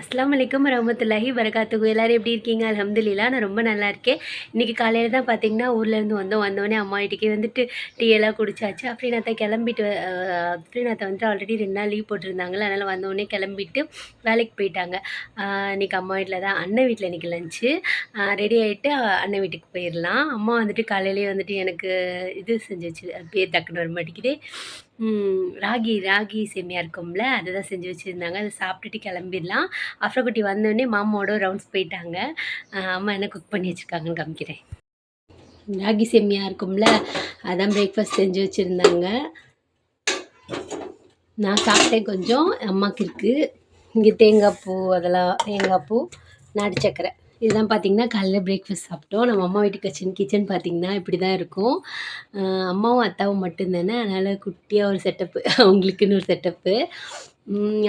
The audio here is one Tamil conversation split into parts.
அஸ்லாம் வலைக்கம் ரஹமத்துல்லாஹி வரகாத்துக்கு எல்லோரும் எப்படி இருக்கீங்க? அலமதுல்லா நான் ரொம்ப நல்லா இருக்கேன். இன்றைக்கி காலையில் தான் பார்த்தீங்கன்னா ஊர்லேருந்து வந்தோம். வந்தோடனே அம்மா வீட்டுக்கே வந்துட்டு டீ எல்லாம் குடிச்சாச்சு. அஃப்ரீனாத்தை கிளம்பிட்டு அப்படின்னாத்த வந்துட்டு ஆல்ரெடி ரெண்டு நாள் லீவ் போட்டிருந்தாங்களே அதனால் வந்தோடனே கிளம்பிட்டு வேலைக்கு போயிட்டாங்க. இன்றைக்கி இன்னைக்கு அம்மா வீட்டில் தான் அண்ணன் வீட்டில் இன்றைக்கி லஞ்சு ரெடி ஆகிட்டு அண்ணன் வீட்டுக்கு போயிடலாம். அம்மா வந்துட்டு காலையிலேயே வந்துட்டு எனக்கு இது செஞ்சு வச்சு பேர் டக்குன்னு வர மாட்டேங்குது. ம், ராகி ராகி சேமியா இருக்கும்ல அதுதான் செஞ்சு வச்சுருந்தாங்க. அதை சாப்பிட்டுட்டு கிளம்பிடலாம். அஃப்ரகுட்டி வந்தோடனே மாமாவோட ரவுண்ட்ஸ் போயிட்டாங்க. அம்மா என்ன குக் பண்ணி வச்சுருக்காங்கன்னு காமிக்கிறேன். ராகி சேமியா இருக்கும்ல அதான் பிரேக்ஃபாஸ்ட் செஞ்சு வச்சுருந்தாங்க. நான் சாப்பிட்டேன் கொஞ்சம் அம்மாவுக்கு இருக்குது இங்கே தேங்காய் பூ அதெல்லாம் தேங்காய் பூ நாட்டு சக்கரை இதெல்லாம் பார்த்தீங்கன்னா காலையில் பிரேக்ஃபாஸ்ட் சாப்பிட்டோம். நம்ம அம்மா வீட்டு கிச்சன் கிச்சன் பார்த்திங்கன்னா இப்படி தான் இருக்கும் அம்மாவும் அத்தாவும் மட்டும்தானே. அதனால் குட்டியாக ஒரு செட்டப்பு அவங்களுக்குன்னு ஒரு செட்டப்பு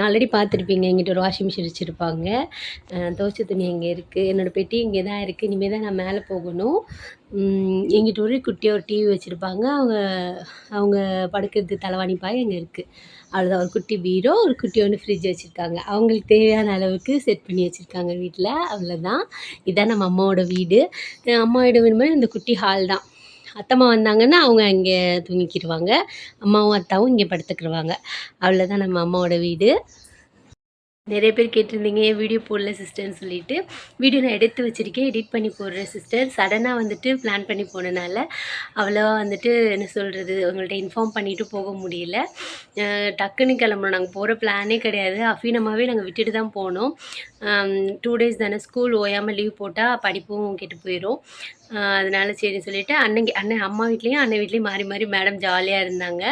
ஆல்ரெடி பார்த்துருப்பீங்க எங்கிட்ட ஒரு வாஷிங் மிஷின் வச்சுருப்பாங்க. துவைச்ச துணி இங்கே இருக்குது என்னோடய பெட்டி இங்கே தான் இருக்குது இனிமேல் தான் நான் மேலே போகணும். எங்கிட்ட ஒரு குட்டியாக ஒரு டிவி வச்சுருப்பாங்க அவங்க அவங்க படுக்கிறது தலைவாணி பாய் அங்கே இருக்குது அவ்வளோதான் ஒரு குட்டி பீரோ ஒரு குட்டி ஒன்று ஃப்ரிட்ஜ் வச்சுருக்காங்க. அவங்களுக்கு தேவையான அளவுக்கு செட் பண்ணி வச்சுருக்காங்க வீட்டில் அவ்வளோதான் இதான் நம்ம அம்மாவோட வீடு. அம்மாவோட வீடு வீடு மாதிரி இந்த குட்டி ஹால் தான். அத்தம்மா வந்தாங்கன்னா அவங்க இங்கே தூங்கிக்கிடுவாங்க அம்மாவும் அத்தாவும் இங்கே படுத்துக்கிடுவாங்க அவ்வளோதான் நம்ம அம்மாவோட வீடு. நிறைய பேர் கேட்டிருந்தீங்க ஏன் வீடியோ போடல சிஸ்டர்னு சொல்லிட்டு. வீடியோ நான் எடுத்து வச்சுருக்கேன் எடிட் பண்ணி போடுறேன் சிஸ்டர் சடனாக வந்துட்டு பிளான் பண்ணி போனனால அவ்வளோவா வந்துட்டு என்ன சொல்கிறது உங்கள்ட்ட இன்ஃபார்ம் பண்ணிவிட்டு போக முடியல. டக்குன்னு கிளம்பணும் நாங்கள் போகிற பிளானே கிடையாது. அஃபீனமாகவே நாங்கள் விட்டுட்டு தான் போனோம். டூ டேஸ் தானே ஸ்கூல் ஓயாமல் லீவ் போட்டால் படிப்பும் கெட்டு போயிடும் அதனால சரி சொல்லிட்டு அண்ணன் அண்ணன் அம்மா வீட்லேயும் அண்ணன் வீட்லேயும் மாறி மாறி மேடம் ஜாலியாக இருந்தாங்க.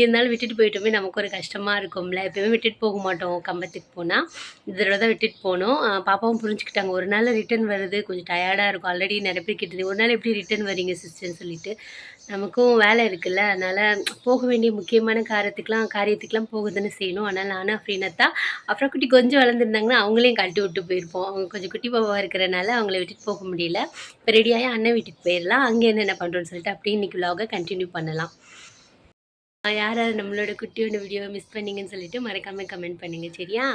இருந்தாலும் விட்டுட்டு போயிட்டோமே நமக்கு ஒரு கஷ்டமாக இருக்கும்ல. எப்போயுமே விட்டுட்டு போக மாட்டோம் கம்பத்துக்கு போனால் இதில் தான் விட்டுட்டு போனோம். பாப்பாவும் புரிஞ்சுக்கிட்டாங்க. ஒரு நாள் ரிட்டர்ன் வருது. கொஞ்சம் டயர்டாக இருக்கும். ஆல்ரெடி நிறைய பேர் கிட்டது ஒரு நாள் எப்படி ரிட்டர்ன் வரீங்க சிஸ்டர்னு சொல்லிட்டு. நமக்கும் வேலை இருக்குல்ல. அதனால் போக வேண்டிய முக்கியமான காரியத்துக்கெலாம் காரியத்துக்கெலாம் போக தானே செய்யணும். அதனால் நானும் அப்படின்னத்தா அப்புறம் குட்டி கொஞ்சம் வளர்ந்துருந்தாங்கன்னா அவங்களையும் கழட்டி விட்டு போயிருப்போம். அவங்க கொஞ்சம் குட்டி பாப்பாவாக இருக்கிறனால அவங்கள விட்டுட்டு போக முடியல. இப்போ ரெடியாகி அண்ணன் வீட்டுக்கு போயிடலாம் அங்கே என்னென்ன பண்ணுறோன்னு சொல்லிட்டு அப்படியே இன்றைக்கி vlog-அ கண்டினியூ பண்ணலாம். யாராவது நம்மளோட குட்டியோட வீடியோவை மிஸ் பண்ணீங்கன்னு சொல்லிட்டு மறக்காமல் கமெண்ட் பண்ணுங்கள் சரியா?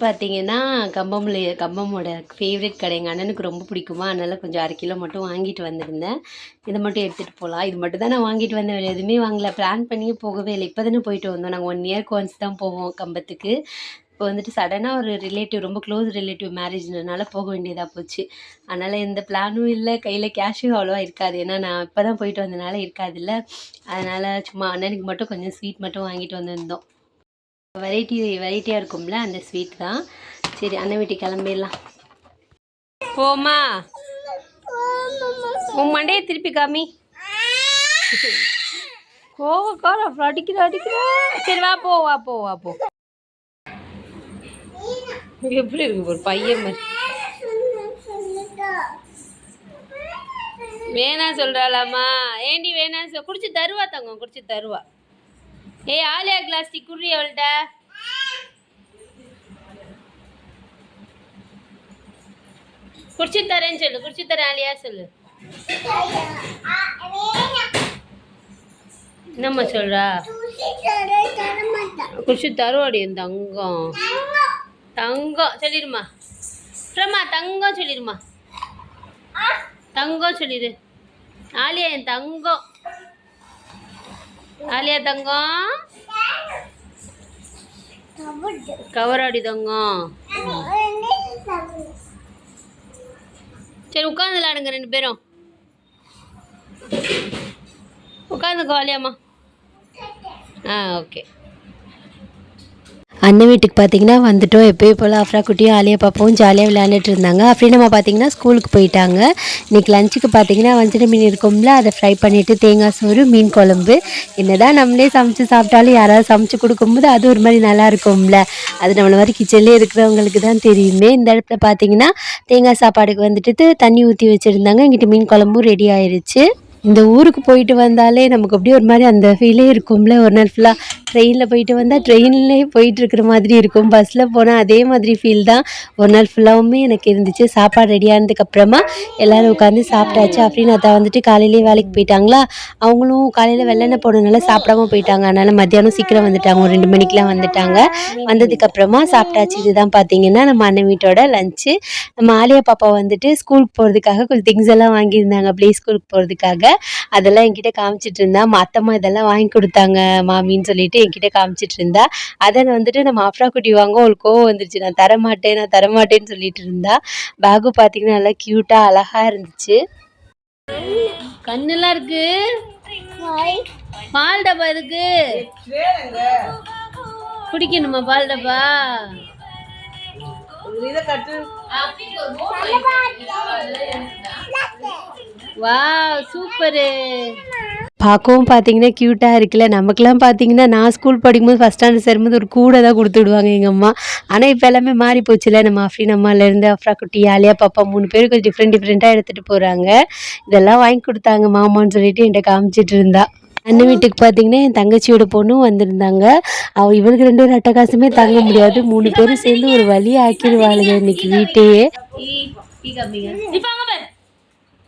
பார்த்தீங்கன்னா கம்பம்ல கம்பமோட ஃபேவரட் கடை எங்கள் அண்ணனுக்கு ரொம்ப பிடிக்குமா? அதனால் கொஞ்சம் அரை கிலோ மட்டும் வாங்கிட்டு வந்திருந்தேன். இதை மட்டும் எடுத்துகிட்டு போகலாம் இது மட்டும் தான் நான் வாங்கிட்டு வந்தேன். வேறு எதுவுமே வாங்கல. பிளான் பண்ணியே போகவே இல்லை. இப்போ தானே போயிட்டு வந்தோம். நாங்கள் ஒன் இயர்க்கு ஒன்ஸ் தான் போவோம் கம்பத்துக்கு. இப்போ வந்துட்டு சடனாக ஒரு ரிலேட்டிவ் ரொம்ப க்ளோஸ் ரிலேட்டிவ் மேரேஜ்னால போக வேண்டியதாக போச்சு. அதனால் எந்த பிளானும் இல்லை. கையில் கேஷும் அவ்வளோவா இருக்காது. ஏன்னா நான் இப்போ தான் போயிட்டு வந்தனால இருக்காதுல்ல. அதனால் சும்மா அண்ணனுக்கு மட்டும் கொஞ்சம் ஸ்வீட் மட்டும் வாங்கிட்டு வந்திருந்தோம். வெரைட்டி வெரைட்டியாக இருக்கும்ல அந்த ஸ்வீட் தான். சரி அந்த வீட்டுக்கு கிளம்பிடலாம். போமா உன் மண்டையை திருப்பி காமி. கோவக்கார அப்புறம் அடிக்கிற அடிக்கிற. சரி வா போ வா போ வா போ. எப்படி இருக்கு ஒரு பையன் மாதிரி. வேணா சொல்றாளாமா ஏண்டி வேணாம் சொல் குடிச்சு தருவா தங்கம் குடிச்சு தருவா. ஏய் ஆலியா கிளாஸ் டீ குடி அவள்கிட்ட குடிச்சு தரேன்னு சொல்லு குடிச்சு தரேன் ஆலியா சொல்லு. என்னம்மா சொல்றா? குடிச்சு தருவாடி என் தங்கம். தங்கம் சொல்லிடுமா அப்புறமா தங்கம் சொல்லிடுமா தங்கம் சொல்லிடு ஆலியா என் தங்கம். ஆலியா தங்கம். கவராடி தங்கம். சரி உட்காந்து விளாடுங்க ரெண்டு பேரும். உட்காந்துக்கோ ஆலியாம்மா ஆ ஓகே. அண்ணன் வீட்டுக்கு பார்த்தீங்கன்னா வந்துட்டோம். எப்போயும் போல் அஃப்ரா குட்டியும் ஆலியா பாப்பாவும் ஜாலியாக விளையாண்டுட்டு இருந்தாங்க. நம்ம பார்த்தீங்கன்னா ஸ்கூலுக்கு போயிட்டாங்க. இன்னைக்கு லஞ்சுக்கு பார்த்தீங்கன்னா வஞ்சர மீன் இருக்கும்ல அதை ஃப்ரை பண்ணிவிட்டு தேங்காய் சோறு மீன் குழம்பு. என்னதான் நம்மளே சமைச்சு சாப்பிட்டாலும் யாராவது சமைச்சு கொடுக்கும்போது அது ஒரு மாதிரி நல்லா இருக்கும்ல. அது நம்மள மாதிரி கிச்சன்லேயே இருக்கிறவங்களுக்கு தான் தெரியுமே. இந்த இடத்துல பார்த்தீங்கன்னா தேங்காய் சாப்பாடுக்கு வந்துட்டு தண்ணி ஊற்றி வச்சுருந்தாங்க. இங்கிட்டு மீன் குழம்பும் ரெடி ஆயிடுச்சு இந்த ஊருக்கு போயிட்டு வந்தாலே நமக்கு அப்படியே ஒரு மாதிரி அந்த ஃபீலே இருக்கும்ல. ஒரு நாள் ஃபுல்லாக ட்ரெயினில் போயிட்டு வந்தால் ட்ரெயின்லேயே போயிட்டு இருக்கிற மாதிரி இருக்கும். பஸ்ஸில் போனால் அதே மாதிரி ஃபீல் தான். ஒரு நாள் ஃபுல்லாகவுமே எனக்கு இருந்துச்சு. சாப்பாடு ரெடி ஆனதுக்கப்புறமா எல்லோரும் உட்காந்து சாப்பிட்டாச்சு. அப்படின்னு அத்தா வந்துட்டு காலையிலேயே வேலைக்கு போயிட்டாங்களா? அவங்களும் காலையில் வெள்ளெண்ணெய் போனதுனால சாப்பிடாம போயிட்டாங்க. அதனால் மத்தியானம் சீக்கிரம் வந்துட்டாங்க. ஒரு ரெண்டு மணிக்கெலாம் வந்துட்டாங்க. வந்ததுக்கப்புறமா சாப்பிட்டாச்சு. இதுதான் பார்த்தீங்கன்னா நம்ம அண்ணன் வீட்டோட லஞ்சு நம்ம ஆலியா பாப்பா வந்துட்டு ஸ்கூலுக்கு போகிறதுக்காக கொஞ்சம் திங்ஸ் எல்லாம் வாங்கியிருந்தாங்க. ப்ளே ஸ்கூலுக்கு போகிறதுக்காக அதெல்லாம் என்கிட்ட காமிச்சிட்டு இருந்தா அத்தம்மா இதெல்லாம் வாங்கி கொடுத்தாங்க மாமின்னு சொல்லிட்டு என்கிட்ட காமிச்சிட்டு இருந்தா. அதை வந்துட்டு நம்ம ஆஃப்ரா குட்டி வாங்க அவளுக்கு கோவம் வந்துருச்சு. நான் தரமாட்டேன் நான் தரமாட்டேன்னு சொல்லிட்டு இருந்தா பேகு பார்த்தீங்கன்னா நல்லா க்யூட்டாக அழகாக இருந்துச்சு. கண்ணுலாம் இருக்கு. பால் டப்பா இருக்கு. குடிக்கணுமா பால் டப்பா? வா சூப்பரு. பார்க்கவும் பார்த்தீங்கன்னா க்யூட்டாக இருக்குல்ல. நமக்கெல்லாம் பார்த்தீங்கன்னா நான் ஸ்கூல் படிக்கும்போது ஃபஸ்ட் ஸ்டாண்டர்ட் சேரும்போது ஒரு கூடை தான் கொடுத்து விடுவாங்க எங்கள் அம்மா. ஆனால் இப்போ எல்லாமே மாறி போச்சுல நம்ம அஃப்ரின் அம்மாலேருந்து அஃப்ரா குட்டி ஆலியா பாப்பா மூணு பேர் கொஞ்சம் டிஃப்ரெண்ட் டிஃப்ரெண்ட்டாக எடுத்துகிட்டு போகிறாங்க இதெல்லாம் வாங்கி கொடுத்தாங்க மாமான்னு சொல்லிட்டு என்கிட்ட காமிச்சிட்டு இருந்தா. அண்ணன் வீட்டுக்கு பார்த்தீங்கன்னா என் தங்கச்சியோட பொண்ணும் வந்திருந்தாங்க. அவ இவளுக்கு ரெண்டு ஒரு அட்டகாசமே தாங்க முடியாது. மூணு பேரும் சேர்ந்து ஒரு வழி ஆக்கிடுவாளுங்க இன்னைக்கு வீட்டையே.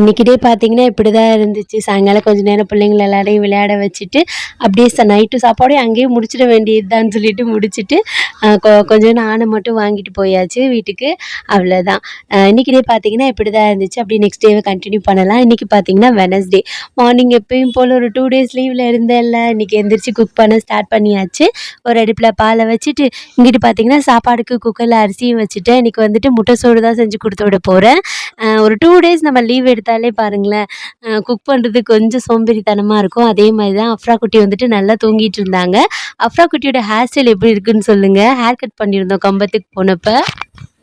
இன்னைக்கு டே பார்த்தீங்கன்னா இப்படி தான் இருந்துச்சு. சாயங்காலம் கொஞ்ச நேரம் பிள்ளைங்கள எல்லாரையும் விளையாட வச்சுட்டு அப்படியே ச நைட்டு சாப்பாடையும் அங்கேயே முடிச்சிட வேண்டியதுதான்னு சொல்லிட்டு முடிச்சுட்டு கொ கொஞ்சம் நானும் மட்டும் வாங்கிட்டு போயாச்சு வீட்டுக்கு. அவ்வளோதான் இன்னைக்கு டே பார்த்தீங்கன்னா இப்படி தான் இருந்துச்சு. அப்படியே நெக்ஸ்ட் டேவை கண்டினியூ பண்ணலாம். இன்றைக்கி பார்த்தீங்கன்னா வெனஸ்டே மார்னிங் எப்பயும் போல் ஒரு டூ டேஸ் லீவில் இருந்தேன்ல. இன்றைக்கி எந்திரிச்சு குக் பண்ண ஸ்டார்ட் பண்ணியாச்சு. ஒரு அடுப்பில் பாலை வச்சுட்டு இங்கிட்டு பார்த்தீங்கன்னா சாப்பாடுக்கு குக்கரில் அரிசியும் வச்சுட்டேன். இன்னைக்கு வந்துட்டு முட்டை சோறு தான் செஞ்சு கொடுத்து விட போகிறேன் ஒரு டூ டேஸ் நம்ம லீவ் எடுத்து எடுத்தாலே பாருங்களேன். குக் பண்ணுறது கொஞ்சம் சோம்பேறித்தனமாக இருக்கும். அதே மாதிரி தான் அஃப்ரா குட்டி வந்துட்டு நல்லா தூங்கிட்டு இருந்தாங்க. அஃப்ரா குட்டியோட ஹேர் ஸ்டைல் எப்படி இருக்குன்னு சொல்லுங்கள் ஹேர் கட் பண்ணியிருந்தோம் கம்பத்துக்கு போனப்போ.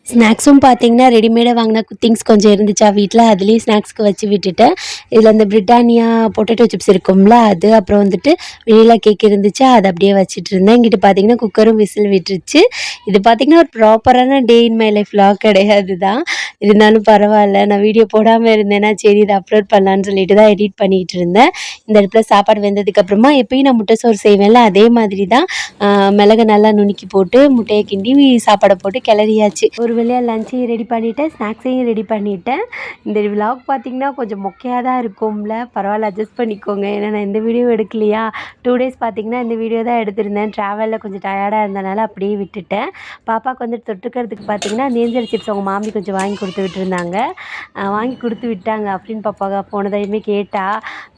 ஸ்நாக்ஸும் பார்த்தீங்கன்னா ரெடிமேடாக வாங்கின குத்திங்ஸ் கொஞ்சம் இருந்துச்சா வீட்டில் அதுலேயும் ஸ்நாக்ஸ்க்கு வச்சு விட்டுட்டேன். இதில் அந்த பிரிட்டானியா பொட்டேட்டோ சிப்ஸ் இருக்கும்ல அது அப்புறம் வந்துட்டு வெளியில் கேக் இருந்துச்சா அதை அப்படியே வச்சுட்டு இருந்தேன். இங்கிட்டு பார்த்தீங்கன்னா குக்கரும் விசில் விட்டுருச்சு. இது பார்த்தீங்கன்னா ஒரு ப்ராப்பரான day in my life vlog கிடையாது தான் இருந்தாலும் பரவாயில்ல. நான் வீடியோ போடாமல் இருந்தேன்னா சரி இதை அப்லோட் பண்ணலான்னு சொல்லிட்டு தான் எடிட் பண்ணிகிட்டு இருந்தேன். இந்த இடத்துல சாப்பாடு வெந்ததுக்கப்புறமா எப்பயும் நான் முட்டை சோறு செய்வேன்ல அதே மாதிரி தான் மிளகு நல்லா நுணுக்கி போட்டு முட்டையை கிண்டி சாப்பாடை போட்டு கிளறியாச்சு. ஒரு வழியாக லஞ்சையும் ரெடி பண்ணிவிட்டேன் ஸ்நாக்ஸையும் ரெடி பண்ணிவிட்டேன் இந்த விலாக் பார்த்தீங்கன்னா கொஞ்சம் மொக்கையாக தான் இருக்கும்ல. பரவாயில்ல அட்ஜஸ்ட் பண்ணிக்கோங்க. ஏன்னா நான் இந்த வீடியோ எடுக்கலையா? டூ டேஸ் பார்த்தீங்கன்னா இந்த வீடியோ தான் எடுத்திருந்தேன். ட்ராவலில் கொஞ்சம் டயர்டாக இருந்தனால அப்படியே விட்டுட்டேன். பாப்பாவுக்கு வந்து தொட்டுக்கிறதுக்கு பார்த்தீங்கன்னா நேஞ்சல் சிப்ஸ் அவங்க மாமி கொஞ்சம் வாங்கி கொடுத்து விட்டுருந்தாங்க. ஆஹ் வாங்கி கொடுத்து விட்டாங்க. அப்படின்னு பாப்பாங்க போன தைரியமே கேட்டா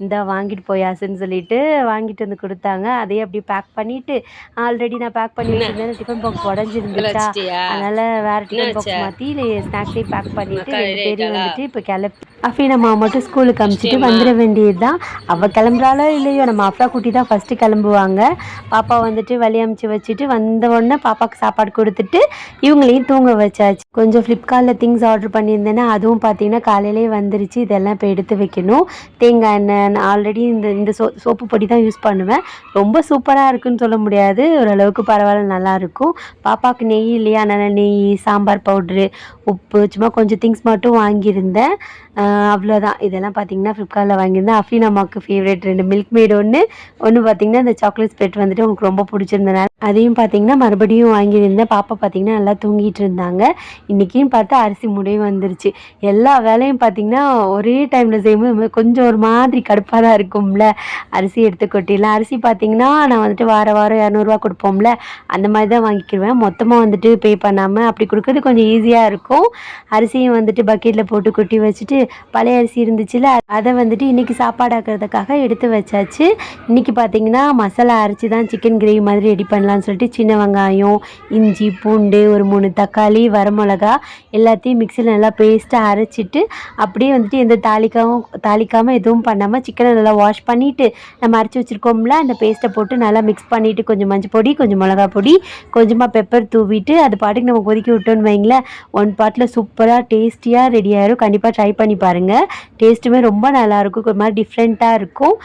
இந்த வாங்கிட்டு போயாசுன்னு சொல்லிட்டு வாங்கிட்டு வந்து கொடுத்தாங்க. அதையே அப்படியே பேக் பண்ணிட்டு ஆல்ரெடி நான் பேக் பண்ணி வச்சிருந்தேன் டிஃபன் பாக்ஸ் உடஞ்சிருந்துச்சா? அதனால வேற டிஃபன் பாக்ஸ் மாற்றி ஸ்நாக்ஸையும் பேக் பண்ணிட்டு ரெண்டு பேரும் வந்துட்டு இப்போ கிளப்பி அஃபீன் அம்மா மட்டும் ஸ்கூலுக்கு அனுப்பிச்சிட்டு வந்துட வேண்டியது தான் அவள் கிளம்புறாளோ இல்லையோ நம்ம அப்பா குட்டி தான் ஃபஸ்ட்டு கிளம்புவாங்க. பாப்பா வந்துட்டு வழி அமுச்சு வச்சுட்டு வந்த உடனே பாப்பாவுக்கு சாப்பாடு கொடுத்துட்டு இவங்களையும் தூங்க வச்சாச்சு. கொஞ்சம் ஃப்ளிப்கார்ட்டில் திங்ஸ் ஆர்டர் ஆர்டர் பண்ணியிருந்தேன்னா அதுவும் பார்த்தீங்கன்னா காலையிலே வந்துருச்சு. இதெல்லாம் இப்போ எடுத்து வைக்கணும். தேங்காய் எண்ணெய் நான் ஆல்ரெடி இந்த இந்த சோ சோப்பு பொடி தான் யூஸ் பண்ணுவேன். ரொம்ப சூப்பராக இருக்குன்னு சொல்ல முடியாது. ஓரளவுக்கு பரவாயில்ல நல்லாயிருக்கும் பாப்பாவுக்கு நெய் இல்லையா? அதனால் நெய் சாம்பார் பவுட்ரு உப்பு சும்மா கொஞ்சம் திங்ஸ் மட்டும் வாங்கியிருந்தேன். அவ்வளோதான் இதெல்லாம் பார்த்தீங்கன்னா ஃப்ளிப்கார்ட்டில் வாங்கியிருந்தேன். அஃபீன் அம்மாவுக்கு ஃபேவரட் ரெண்டு மில்க் மேட் ஒன்று ஒன்று பார்த்தீங்கன்னா இந்த சாக்லேட் ஸ்பெட் வந்துட்டு உங்களுக்கு ரொம்ப பிடிச்சிருந்தனால அதையும் பார்த்தீங்கன்னா மறுபடியும் வாங்கியிருந்தேன். பாப்பா பார்த்தீங்கன்னா நல்லா தூங்கிட்டு இருந்தாங்க. இன்றைக்கின்னு பார்த்தா அரிசி முடியும் வந்துருச்சு. எல்லா வேலையும் பார்த்திங்கன்னா ஒரே டைமில் செய்யும்போது கொஞ்சம் ஒரு மாதிரி கடுப்பாக தான் இருக்கும்ல. அரிசி எடுத்து கொட்டிடலாம். அரிசி பார்த்தீங்கன்னா நான் வந்துட்டு வார வாரம் இரநூறுவா கொடுப்போம்ல. அந்த மாதிரி தான் வாங்கிக்கிடுவேன் மொத்தமாக வந்துட்டு பே பண்ணாமல் அப்படி கொடுக்கறது கொஞ்சம் ஈஸியாக இருக்கும். அரிசியும் வந்துட்டு பக்கெட்டில் போட்டு கொட்டி வச்சுட்டு பழைய அரிசி இருந்துச்சுல அதை வந்துட்டு இன்றைக்கி சாப்பாடு ஆக்கிறதுக்காக எடுத்து வச்சாச்சு. இன்றைக்கி பார்த்தீங்கன்னா மசாலா அரைச்சி தான் சிக்கன் கிரேவி மாதிரி ரெடி பண்ணலாம்னு சொல்லிட்டு சின்ன வெங்காயம் இஞ்சி பூண்டு ஒரு மூணு தக்காளி வரமிளகா எல்லாத்தையும் மிக்சியில் நல்லா பேஸ்ட்டாக அரைச்சிட்டு அப்படியே வந்துட்டு எந்த தாளிக்காவும் தாளிக்காமல் எதுவும் பண்ணாமல் சிக்கனை நல்லா வாஷ் பண்ணிவிட்டு நம்ம அரைச்சி வச்சுருக்கோம்ல அந்த பேஸ்ட்டை போட்டு நல்லா மிக்ஸ் பண்ணிவிட்டு கொஞ்சம் மஞ்சள் பொடி கொஞ்சம் மிளகா பொடி கொஞ்சமாக பெப்பர் தூவிட்டு அது பாட்டுக்கு நம்ம கொதிக்க விட்டோன்னு வைங்களேன் ஒன் பாட்டில் சூப்பராக டேஸ்டியாக ரெடி ஆயிரும். கண்டிப்பாக ட்ரை பண்ணி பாருங்கள் டேஸ்ட்டுமே ரொம்ப நல்லாயிருக்கும் ஒரு மாதிரி டிஃப்ரெண்ட்டாக இருக்கும்.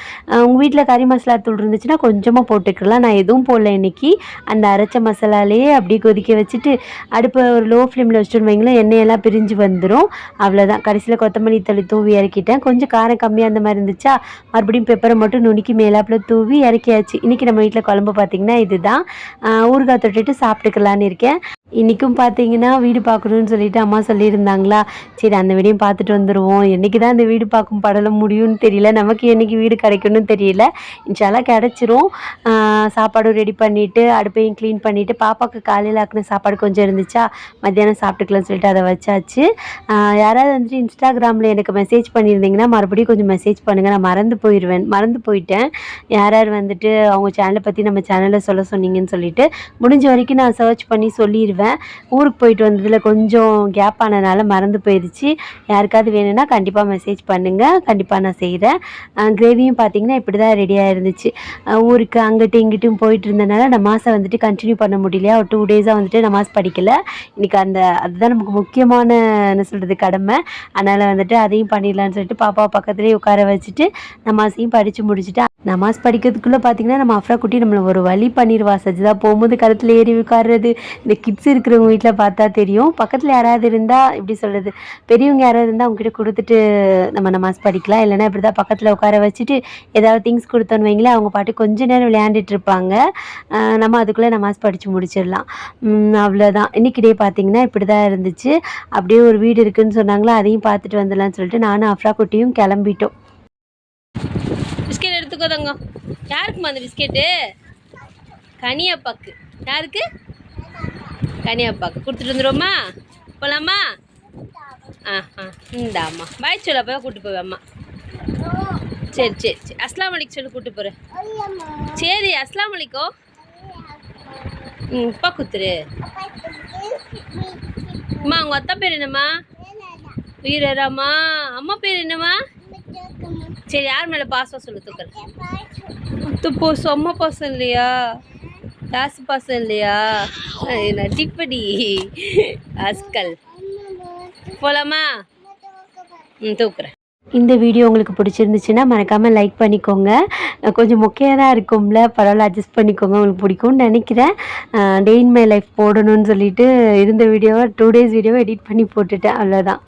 உங்கள் வீட்டில் கறி மசாலா தூள் இருந்துச்சுன்னா கொஞ்சமாக போட்டுக்கலாம். நான் எதுவும் போடல இன்னைக்கு. அந்த அரைச்ச மசாலாலேயே அப்படியே கொதிக்க வச்சுட்டு அடுப்பை ஒரு லோ ஃப்ளேமில் வச்சுட்டு வைங்களேன் எண்ணெயெல்லாம் பிரிஞ்சு வந்துடும் அவ்வளோதான் கடைசியில் கொத்தமல்லி தள்ளி தூவி இறக்கிட்டேன். கொஞ்சம் காரம் கம்மியாக அந்த மாதிரி இருந்துச்சா மறுபடியும் பெப்பரை மட்டும் நுணுக்கி மேலாப்பில் தூவி இறக்கியாச்சு. இன்றைக்கி நம்ம வீட்டில் குழம்பு பார்த்திங்கன்னா இதுதான். ஆஹ் ஊறுகாய் தொட்டுட்டு சாப்பிட்டுக்கலான்னு இருக்கேன். இன்றைக்கும் பார்த்தீங்கன்னா வீடு பார்க்கணுன்னு சொல்லிட்டு அம்மா சொல்லியிருந்தாங்களா? சரி அந்த வீடியும் பார்த்துட்டு வந்துடுவோம் என்றைக்கு தான் அந்த வீடு பார்க்கும் படலம் முடியும்னு தெரியல. நமக்கு என்றைக்கு வீடு கிடைக்கணும்னு தெரியல. இன்ஷால்லாம் கிடச்சிரும். சாப்பாடும் ரெடி பண்ணிவிட்டு அடுப்பையும் க்ளீன் பண்ணிவிட்டு பாப்பாவுக்கு காலையில் ஆக்கின சாப்பாடு கொஞ்சம் இருந்துச்சா? மத்தியானம் சாப்பிட்டுக்கலாம்னு சொல்லிட்டு அதை வச்சாச்சு. யாராவது வந்துட்டு இன்ஸ்டாகிராமில் எனக்கு மெசேஜ் பண்ணியிருந்தீங்கன்னா மறுபடியும் கொஞ்சம் மெசேஜ் பண்ணுங்கள் நான் மறந்து போயிடுவேன் மறந்து போயிட்டேன். யார் யார் வந்துட்டு அவங்க சேனலை பற்றி நம்ம சேனலில் சொல்ல சொன்னீங்கன்னு சொல்லிட்டு முடிஞ்ச வரைக்கும் நான் சர்ச் பண்ணி சொல்லிடுவேன் ஊருக்கு போயிட்டு வந்ததில் கொஞ்சம் கேப் ஆனதுனால மறந்து போயிடுச்சு யாருக்காவது வேணும்னா கண்டிப்பாக மெசேஜ் பண்ணுங்கள் கண்டிப்பாக நான் செய்கிறேன் கிரேவியும் பார்த்தீங்கன்னா இப்படி தான் ரெடியாக இருந்துச்சு ஊருக்கு அங்கிட்டும் இங்கிட்டும் போயிட்டு இருந்தனால நமாஸை வந்துட்டு கண்டினியூ பண்ண முடியலையா? ஒரு டூ டேஸாக வந்துட்டு நமாஸ் படிக்கலை. இன்றைக்கி அந்த அதுதான் நமக்கு முக்கியமான என்ன சொல்கிறது கடமை. அதனால் வந்துட்டு அதையும் பண்ணிடலான்னு சொல்லிட்டு பாப்பா பக்கத்துலேயே உட்கார வச்சுட்டு நமாஸையும் படித்து முடிச்சுட்டு நமாஸ் படிக்கிறதுக்குள்ளே பார்த்தீங்கன்னா நம்ம அஃப்ரா குட்டி நம்மளை ஒரு வழி பண்ணிடுவா சஜிதா போகும்போது கருத்தில் ஏறி உட்கார்றது. இந்த கிட்ஸ் இருக்கிறவங்க வீட்டில் பார்த்தா தெரியும். பக்கத்தில் யாராவது இருந்தால் எப்படி சொல்கிறது பெரியவங்க யாராவது இருந்தால் அவங்ககிட்ட கொடுத்துட்டு நம்ம நமாஸ் படிக்கலாம். இல்லைன்னா இப்படி தான் பக்கத்தில் உட்கார வச்சுட்டு ஏதாவது திங்ஸ் கொடுத்தோன்னு வைங்களேன் அவங்க பாட்டு கொஞ்ச நேரம் விளையாண்டுட்டு இருப்பாங்க. நம்ம அதுக்குள்ளே நமாஸ் படித்து முடிச்சிடலாம். அவ்வளோதான் இன்னைக்கு டே பார்த்தீங்கன்னா இப்படி தான் இருந்துச்சு. அப்படியே ஒரு வீடு இருக்குதுன்னு சொன்னாங்களா அதையும் பார்த்துட்டு வந்துடலாம்னு சொல்லிட்டு நானும் அஃப்ரா குட்டியும் கிளம்பிட்டோம். எடுத்துக்கோ தங்கம். யாருக்குமா அந்த பிஸ்கெட்டு? கனியப்பாக்கு. யாருக்கு? கனியப்பாக்கு. கொடுத்துட்டு வந்துடுவோமா போகலாமா ஆ ஆ இந்தாம்மா. பாய் சொல்லு அப்போ தான் கூப்பிட்டு போவேன் அம்மா. சரி சரி சரி. அஸ்லாம் வலைக்கு சொல்லி கூப்பிட்டு போகிறேன் சரி அஸ்லாம் வலைக்கும். ம் அப்பா குத்துரு. அம்மா உங்கள் அத்தா பேர் என்னம்மா? வீரராமா அம்மா பேர் என்னம்மா? சரி யார் மேலே பாசம் சொல்லு தூக்கல். துப்போ சொம்ம பாசம் இல்லையா? காசு பாசம் இல்லையா? நட்டிப்படி அஸ்கல் போலாமா? ம் தூக்குறேன். இந்த வீடியோ உங்களுக்கு பிடிச்சிருந்துச்சுன்னா மறக்காமல் லைக் பண்ணிக்கோங்க. கொஞ்சம் மொக்கையாக தான் இருக்கும்ல பரவாயில்ல அட்ஜஸ்ட் பண்ணிக்கோங்க உங்களுக்கு பிடிக்கும்னு நினைக்கிறேன். டே இன் மை லைஃப் போடணும்னு சொல்லிட்டு இருந்த வீடியோவை டூ டேஸ் வீடியோவை எடிட் பண்ணி போட்டுட்டேன் அவ்வளோதான்